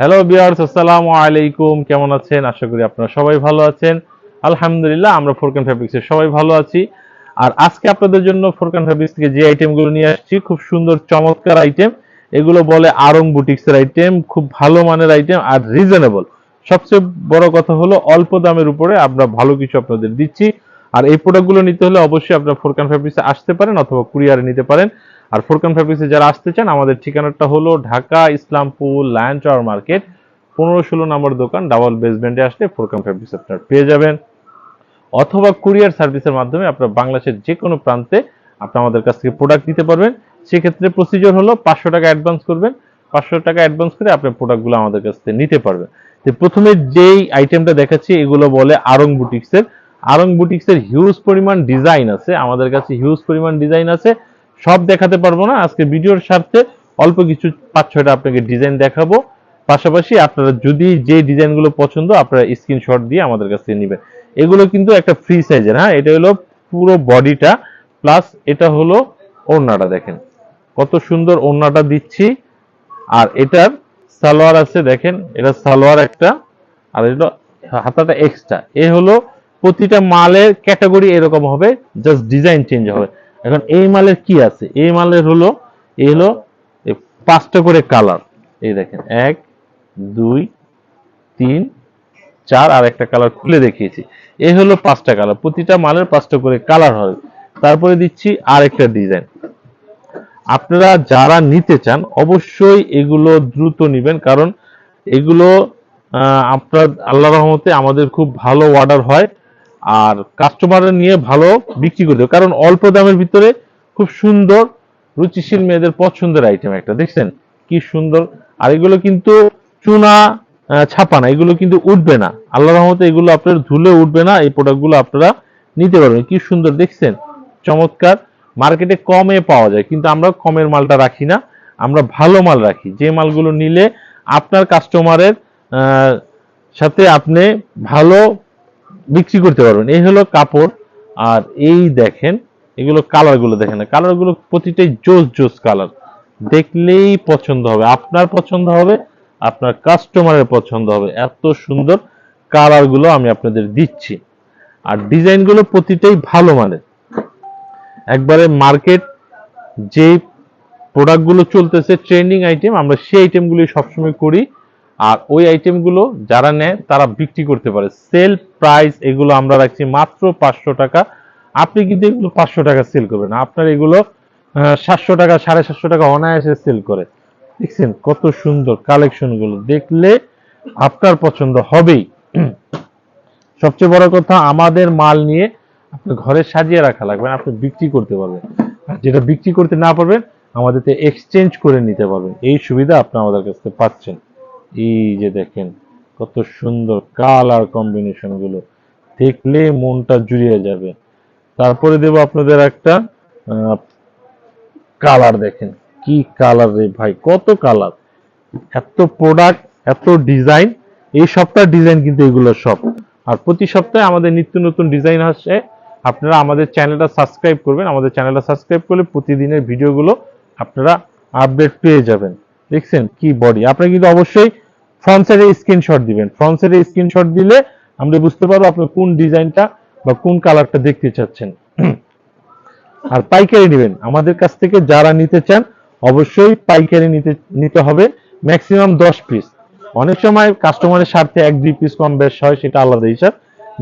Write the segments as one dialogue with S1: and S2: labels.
S1: Hello বিয়ার্স আসসালামু আলাইকুম কেমন আছেন? আশা করি আপনারা সবাই ভালো আছেন। আলহামদুলিল্লাহ, আমরা ফোরকান ফ্যাব্রিক্সের সবাই ভালো আছি। আর আজকে আপনাদের জন্য ফোরকান ফ্যাব্রিক্স থেকে যে আইটেমগুলো নিয়ে আসছি, খুব সুন্দর, চমৎকার আইটেম এগুলো বলে আরং বুটিক্সের আইটেম খুব ভালো মানের আইটেম আর রিজনেবল সবচেয়ে বড় কথা হলো, অল্প দামের উপরে আমরা ভালো কিছু আপনাদের দিচ্ছি। আর এই প্রোডাক্টগুলো নিতে হলে অবশ্যই আপনারা ফোরকান ফ্যাব্রিক্সে আসতে পারেন অথবা কুরিয়ারে নিতে পারেন। আর ফোরকান ফ্যাব্রিক্সে যারা আসতে চান, আমাদের ঠিকানাটা হলো Dhaka Islampur Lion Tower market পনেরো ষোলো নম্বর দোকান ডাবল বেসমেন্টে আসলে ফোরকান ফ্যাব্রিক্স আপনারা পেয়ে যাবেন। অথবা কুরিয়ার সার্ভিসের মাধ্যমে আপনার বাংলাদেশের যে কোনো প্রান্তে আপনি আমাদের কাছ থেকে প্রোডাক্ট নিতে পারবেন। সেক্ষেত্রে প্রসিজিওর হলো পাঁচশো টাকা অ্যাডভান্স করবেন। পাঁচশো টাকা অ্যাডভান্স করে আপনি প্রোডাক্টগুলো আমাদের কাছ থেকে নিতে পারবেন। তো প্রথমে যেই আইটেমটা দেখাচ্ছি, এগুলো বলে আরং বুটিক্সের আরং বুটিক্সের হিউজ পরিমাণ ডিজাইন আছে। আমাদের কাছে হিউজ পরিমাণ ডিজাইন আছে। সব দেখাতে পারব না। আজকে ভিডিওর স্বার্থে অল্প কিছু পাঁচ ছয়টা আপনাকে ডিজাইন দেখাবো। পাশাপাশি আপনারা যদি যে ডিজাইনগুলো পছন্দ, আপনারা স্ক্রিনশট দিয়ে আমাদের কাছ থেকে নেবেন। এগুলো কিন্তু একটা ফ্রি সাইজের হ্যাঁ? এটা হলো পুরো বডিটা প্লাস এটা হলো ওড়নাটা দেখেন। কত সুন্দর ওড়নাটা দিচ্ছি। আর এটার সালোয়ার আছে দেখেন, এটা সালোয়ার একটা, আর এটা হাতাটা এক্সট্রা এ হলো প্রতিটা মালের ক্যাটাগরি এরকম হবে জাস্ট ডিজাইন চেঞ্জ হবে। এখন এই মালের কি আছে? এই মালের হলো এই হলো পাঁচটা করে কালার। এই দেখেন, এক, দুই, তিন, চার, আর একটা কালার খুলে দেখিয়েছি। এই হলো পাঁচটা কালার, প্রতিটা মালের পাঁচটা করে কালার হবে। তারপরে দিচ্ছি আরেকটা ডিজাইন। আপনারা যারা নিতে চান, অবশ্যই এগুলো দ্রুত নেবেন, কারণ এগুলো আপনার আল্লাহ রহমতে আমাদের খুব ভালো অর্ডার হয়। আর কাস্টমাররা নিয়ে ভালো বিক্রি করতে হবে। কারণ অল্প দামের ভিতরে খুব সুন্দর, রুচিশীল মেয়েদের পছন্দের আইটেম একটা। দেখছেন? কি সুন্দর। আর এগুলো কিন্তু চুনা ছাপা না। এগুলো কিন্তু উঠবে না। আল্লাহ রহমতে এগুলো আপনার ধুলে উঠবে না। এই প্রোডাক্টগুলো আপনারা নিতে পারবেন। কি সুন্দর। দেখছেন? চমৎকার। মার্কেটে কমে পাওয়া যায়। কিন্তু আমরা কমের মালটা রাখি না। আমরা ভালো মাল রাখি। যে মালগুলো নিলে আপনার কাস্টমারের সাথে আপনি ভালো বিক্রি করতে পারবেন। এই হলো কাপড়। আর এই দেখেন, এগুলো কালারগুলো দেখেন। কালারগুলো প্রতিটাই জোস জোস কালার। দেখলেই পছন্দ হবে। আপনার পছন্দ হবে, আপনার কাস্টমারের পছন্দ হবে। এত সুন্দর কালারগুলো আমি আপনাদের দিচ্ছি। আর ডিজাইনগুলো প্রতিটাই ভালো মানের। একবারে মার্কেট যে প্রোডাক্টগুলো চলতেছে ট্রেন্ডিং আইটেম আমরা সেই আইটেমগুলি সবসময় করি। আর ওই আইটেমগুলো যারা নেয়, তারা বিক্রি করতে পারে। সেল প্রাইস এগুলো আমরা রাখছি মাত্র পাঁচশো টাকা। আপনি কিন্তু এগুলো পাঁচশো টাকা সেল করবেন। আপনার এগুলো সাতশো টাকা, সাড়ে সাতশো টাকা অনায়াসে সেল করে। দেখছেন কত সুন্দর কালেকশনগুলো দেখলে আপনার পছন্দ হবেই। সবচেয়ে বড় কথা, আমাদের মাল নিয়ে আপনি ঘরে সাজিয়ে রাখা লাগবে আপনি বিক্রি করতে পারবেন। যেটা বিক্রি করতে না পারবেন আমাদের এক্সচেঞ্জ করে নিতে পারবেন। এই সুবিধা আপনি আমাদের কাছ থেকে পাচ্ছেন। এই যে দেখেন, কত সুন্দর কালার কম্বিনেশনগুলো। দেখলে মনটা জুড়িয়ে যাবে। তারপরে দেব আপনাদের একটা কালার দেখেন। কি কালার রে ভাই, কত কালার এত প্রোডাক্ট এত ডিজাইন এই সপ্তাহ ডিজাইন কিন্তু এগুলো সব। আর প্রতি সপ্তাহে আমাদের নিত্য নতুন ডিজাইন আসে আপনারা আমাদের চ্যানেলটা সাবস্ক্রাইব করবেন। আমাদের চ্যানেলটা সাবস্ক্রাইব করলে প্রতিদিনের ভিডিওগুলো আপনারা আপডেট পেয়ে যাবেন। দেখছেন কি বডি আপনারা কিন্তু অবশ্যই ফ্রন্ট সাইডে স্ক্রিনশট দিবেন। ফ্রন্ট সাইডে স্ক্রিনশট দিলে আমরা বুঝতে পারব আপনি কোন ডিজাইনটা বা কোন কালারটা দেখতে চাচ্ছেন। আর পাইকারি নেবেন। আমাদের কাছ থেকে যারা নিতে চান, অবশ্যই পাইকারি নিতে নিতে হবে। ম্যাক্সিমাম দশ পিস অনেক সময় কাস্টমারের স্বার্থে এক, দুই পিস কম বেশ হয়, সেটা আলাদা হিসাব।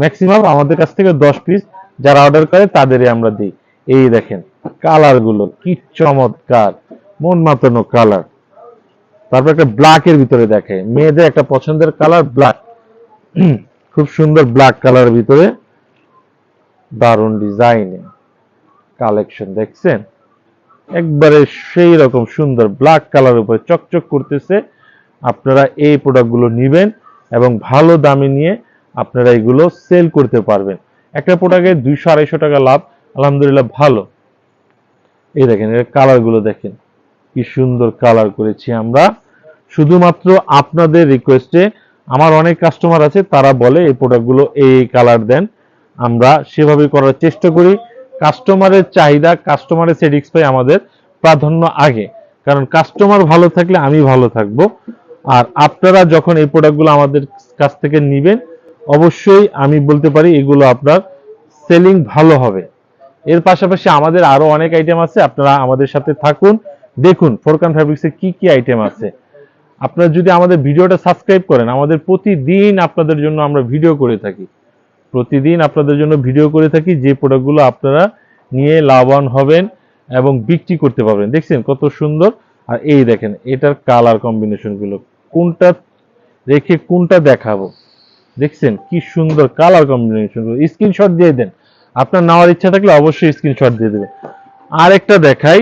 S1: ম্যাক্সিমাম আমাদের কাছ থেকে দশ পিস যারা অর্ডার করে, তাদেরই আমরা দিই। এই দেখেন কালারগুলো কি চমৎকার। মন মাতানো কালার তারপর একটা ব্ল্যাক এর ভিতরে দেখে। মেয়েদের একটা পছন্দের কালার ব্ল্যাক খুব সুন্দর ব্ল্যাক কালার ভিতরে দারুণ ডিজাইনে কালেকশন দেখছেন? একবারে সেই রকম সুন্দর ব্ল্যাক কালার উপরে চকচক করতেছে। আপনারা এই প্রোডাক্টগুলো নেবেন এবং ভালো দামে নিয়ে আপনারা এগুলো সেল করতে পারবেন। একটা প্রোডাক্টে দুইশো আড়াইশো টাকা লাভ। আলহামদুলিল্লাহ ভালো। এই দেখেন, এর কালারগুলো দেখেন। কি সুন্দর কালার করেছি আমরা। শুধুমাত্র আপনাদের রিকোয়েস্টে আমার অনেক কাস্টমার আছে, তারা বলে এই প্রোডাক্টগুলো এই কালার দেন। আমরা সেভাবে করার চেষ্টা করি। কাস্টমারের চাহিদা কাস্টমারের স্যাটিসফাই আমাদের প্রাধান্য আগে। কারণ কাস্টমার ভালো থাকলে আমি ভালো থাকব। আর আপনারা যখন এই প্রোডাক্টগুলো আমাদের কাছ থেকে নিবেন, অবশ্যই আমি বলতে পারি এগুলো আপনার সেলিং ভালো হবে। এর পাশাপাশি আমাদের আরও অনেক আইটেম আছে, আপনারা আমাদের সাথে থাকুন। দেখুন ফোরকান ফ্যাব্রিক্সের কি কি আইটেম আছে। আপনারা যদি আমাদের ভিডিওটা সাবস্ক্রাইব করেন, আমাদের প্রতিদিন আপনাদের জন্য আমরা ভিডিও করে থাকি। প্রতিদিন আপনাদের জন্য ভিডিও করে থাকি যে প্রোডাক্টগুলো আপনারা নিয়ে লাভবান হবেন এবং বিক্রি করতে পারবেন। দেখছেন কত সুন্দর? আর এই দেখেন, এটার কালার কম্বিনেশনগুলো। কোনটা রেখে কোনটা দেখাবো? দেখছেন কি সুন্দর কালার কম্বিনেশনগুলো। স্ক্রিনশট দিয়ে দেন। আপনার নেওয়ার ইচ্ছা থাকলে অবশ্যই স্ক্রিনশট দিয়ে দেবেন। আরেকটা দেখাই।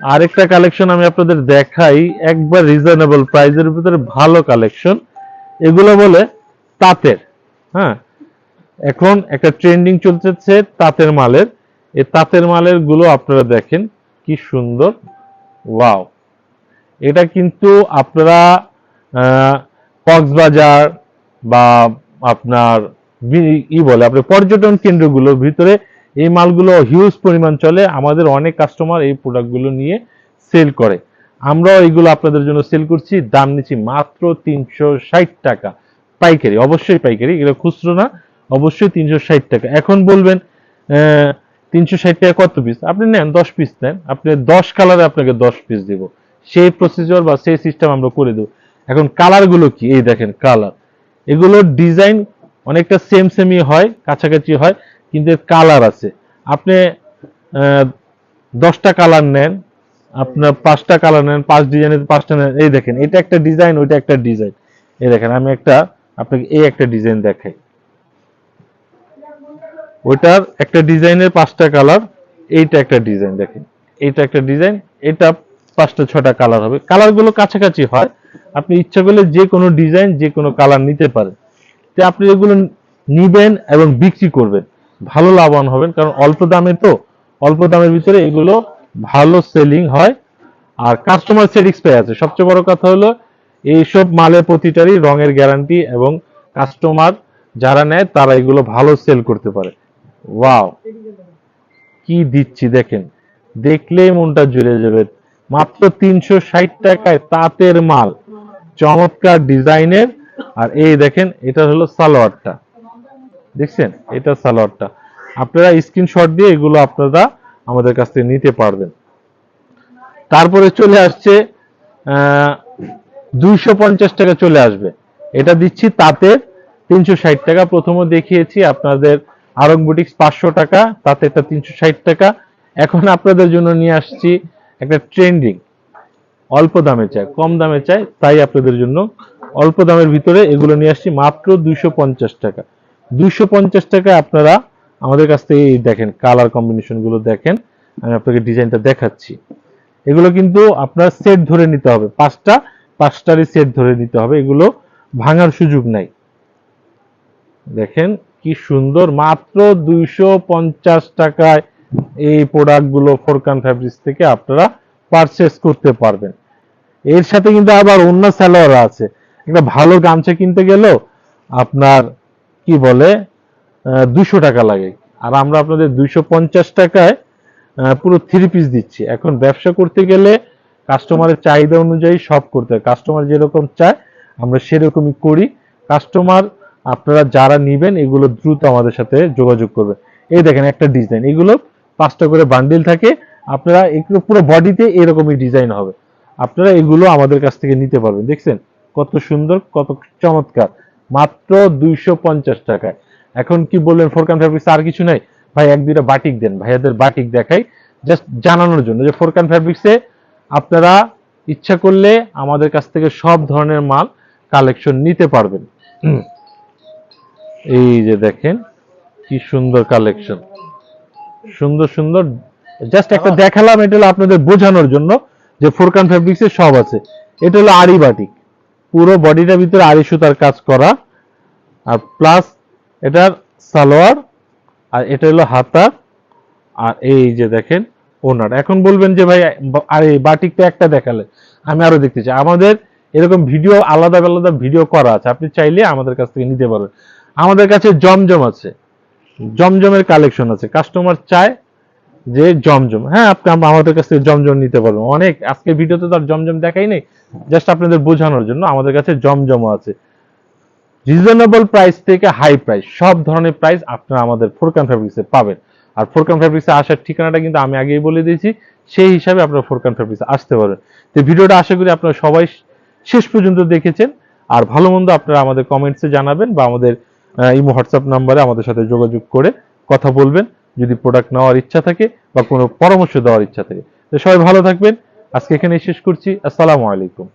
S1: আরেকটা কালেকশন আমি আপনাদের দেখাই, একবার রিজনেবল প্রাইসের ভিতরে ভালো কালেকশন এগুলো বলে তাঁতের হ্যাঁ? এখন একটা ট্রেন্ডিং চলতেছে তাঁতের মালের। এই তাঁতের মালেরগুলো আপনারা দেখেন, কি সুন্দর ওয়াও এটা কিন্তু আপনারা কক্সবাজার বা আপনার ই বলে, আপনার পর্যটন কেন্দ্রগুলোর ভিতরে এই মালগুলো হিউজ পরিমাণ চলে, আমাদের অনেক কাস্টমার এই প্রোডাক্টগুলো নিয়ে সেল করে। আমরাও এইগুলো আপনাদের জন্য সেল করছি, দাম নিচ্ছি মাত্র তিনশো ষাট টাকা। পাইকারি, অবশ্যই পাইকারি, এগুলো খুচরো না, অবশ্যই তিনশো ষাট টাকা। এখন বলবেন তিনশো ষাট টাকা কত পিস আপনি নেন, দশ পিস নেন, আপনি দশ কালারে আপনাকে দশ পিস দিব। সেই প্রসিজার বা সেই সিস্টেম আমরা করে দেবো। এখন কালারগুলো কি? এই দেখেন কালার এগুলোর ডিজাইন অনেকটা সেম সেমই হয়, কাছাকাছি হয়। কিন্তু এর কালার আছে। আপনি দশটা কালার নেন, আপনার পাঁচটা কালার নেন, পাঁচ ডিজাইনের পাঁচটা নেন, এই দেখেন, এটা একটা ডিজাইন ওইটা একটা ডিজাইন এই দেখেন, আমি একটা, আপনাকে এই একটা ডিজাইন দেখাই। ওইটার একটা ডিজাইনের পাঁচটা কালার এইটা একটা ডিজাইন দেখেন। এইটা একটা ডিজাইন এটা পাঁচটা, ছটা কালার হবে। কালারগুলো কাছাকাছি হয়, আপনি ইচ্ছা করলে যে কোনো ডিজাইন যে কোনো কালার নিতে পারেন। তো আপনি এগুলো নিবেন এবং বিক্রি করবেন। ভালো লাভবান হবেন, কারণ অল্প দামে তো, অল্প দামের ভিতরে এগুলো ভালো সেলিং হয়। আর কাস্টমার স্যাটিসফাই আছে। সবচেয়ে বড় কথা হলো, এইসব মালের প্রতিটারই রঙের গ্যারান্টি এবং কাস্টমার যারা নেয়, তারা এগুলো ভালো সেল করতে পারে। ওয়াও কি দিচ্ছি দেখেন। দেখলেই মনটা জুড়ে যাবে। মাত্র তিনশো ষাট টাকায় তাঁতের মাল। চমৎকার ডিজাইনের আর এই দেখেন, এটা হলো সালোয়ারটা। দেখছেন? এটা সালোয়ারটা। আপনারা স্ক্রিনশট দিয়ে এগুলো আপনারা আমাদের কাছ থেকে নিতে পারবেন। তারপরে চলে আসছে দুইশো পঞ্চাশ টাকা চলে আসবে। এটা দিচ্ছি তাতে তিনশো ষাট টাকা। প্রথমে দেখিয়েছি আপনাদের আরং বুটিক্স পাঁচশো টাকা, তাতে এটা তিনশো ষাট টাকা। এখন আপনাদের জন্য নিয়ে আসছি একটা ট্রেন্ডিং, অল্প দামে চাই, কম দামে চাই, তাই আপনাদের জন্য অল্প দামের ভিতরে এগুলো নিয়ে আসছি মাত্র দুইশো পঞ্চাশ টাকা। দুইশো পঞ্চাশ টাকায় আপনারা আমাদের কাছ থেকে দেখেন কালার কম্বিনেশনগুলো দেখেন, আমি আপনাকে ডিজাইনটা দেখাচ্ছি। এগুলো কিন্তু আপনার সেট ধরে নিতে হবে। পাঁচটা, পাঁচটারই সেট ধরে নিতে হবে। এগুলো ভাঙার সুযোগ নাই। দেখেন কি সুন্দর, মাত্র দুইশো পঞ্চাশ টাকায় এই প্রোডাক্টগুলো ফোরকান ফ্যাব্রিক্স থেকে আপনারা পারচেস করতে পারবেন। এর সাথে কিন্তু আবার অন্য স্যালোয়ার আছে। একটা ভালো গামছা কিনতে গেলেও আপনার কি বলে দুশো টাকা লাগে। আর আমরা আপনাদের দুইশো পঞ্চাশ টাকায় পুরো থ্রি পিস দিচ্ছি। এখন ব্যবসা করতে গেলে কাস্টমারের চাহিদা অনুযায়ী সব করতে হয়। কাস্টমার যেরকম চায়, আমরা সেরকমই করি। কাস্টমার আপনারা যারা নিবেন, এগুলো দ্রুত আমাদের সাথে যোগাযোগ করবে এই দেখেন একটা ডিজাইন এগুলো পাঁচটা করে বান্ডিল থাকে। আপনারা এগুলো পুরো বডিতে এরকমই ডিজাইন হবে। আপনারা এগুলো আমাদের কাছ থেকে নিতে পারবেন। দেখছেন? কত সুন্দর, কত চমৎকার। মাত্র দুইশো পঞ্চাশ টাকায়। এখন কি বললেন ফোরকান ফ্যাব্রিক্স আর কিছু নাই? ভাই এক দুইটা বাটিক দেন ভাইয়াদের বাটিক দেখাই। জাস্ট জানানোর জন্য যে ফোরকান ফ্যাব্রিক্সে আপনারা ইচ্ছা করলে আমাদের কাছ থেকে সব ধরনের মাল কালেকশন নিতে পারবেন। এই যে দেখেন কি সুন্দর কালেকশন। সুন্দর সুন্দর। জাস্ট একটা দেখালাম এটা হলো আপনাদের বোঝানোর জন্য যে ফোরকান ফ্যাব্রিক্সে সব আছে। এটা হলো আরি বাটিক। পুরো বডিটার ভিতরে আরি সুতার কাজ করা। আর প্লাস এটার সালোয়ার, আর এটা হলো হাতা, আর এই যে দেখেন ওনার। এখন বলবেন যে ভাই, আর এই বাটিকটা একটা দেখালে, আমি আরও দেখতে চাই। আমাদের এরকম ভিডিও আলাদা আলাদা ভিডিও করা আছে। আপনি চাইলে আমাদের কাছ থেকে নিতে পারবেন। আমাদের কাছে জমজম আছে। জমজমের কালেকশন আছে। কাস্টমার চায় যে জমজম। হ্যাঁ আপনি আমাদের কাছ থেকে জমজম নিতে পারবেন। অনেক আজকে ভিডিওতে তো আর জমজম দেখাই নেই। জাস্ট আপনাদের বোঝানোর জন্য আমাদের কাছে জমজমও আছে। রিজনেবল প্রাইস থেকে হাই প্রাইস সব ধরনের প্রাইস আপনারা আমাদের ফোরকান ফ্যাব্রিক্সে পাবেন। আর ফোরকান ফ্যাব্রিক্সে আসার ঠিকানাটা কিন্তু আমি আগেই বলে দিয়েছি। সেই হিসাবে আপনারা ফোরকান ফ্যাব্রিক্সে আসতে পারবেন। তো ভিডিওটা আশা করি আপনারা সবাই শেষ পর্যন্ত দেখেছেন। আর ভালো মন্দ আপনারা আমাদের কমেন্টসে জানাবেন বা আমাদের ইমো হোয়াটসঅ্যাপ নাম্বারে আমাদের সাথে যোগাযোগ করে কথা বলবেন। যদি প্রোডাক্ট নেওয়ার ইচ্ছা থাকে বা কোনো পরামর্শ দেওয়ার ইচ্ছা থাকে। তো সবাই ভালো থাকবেন। আজকে এখানেই শেষ করছি। আসসালামু আলাইকুম।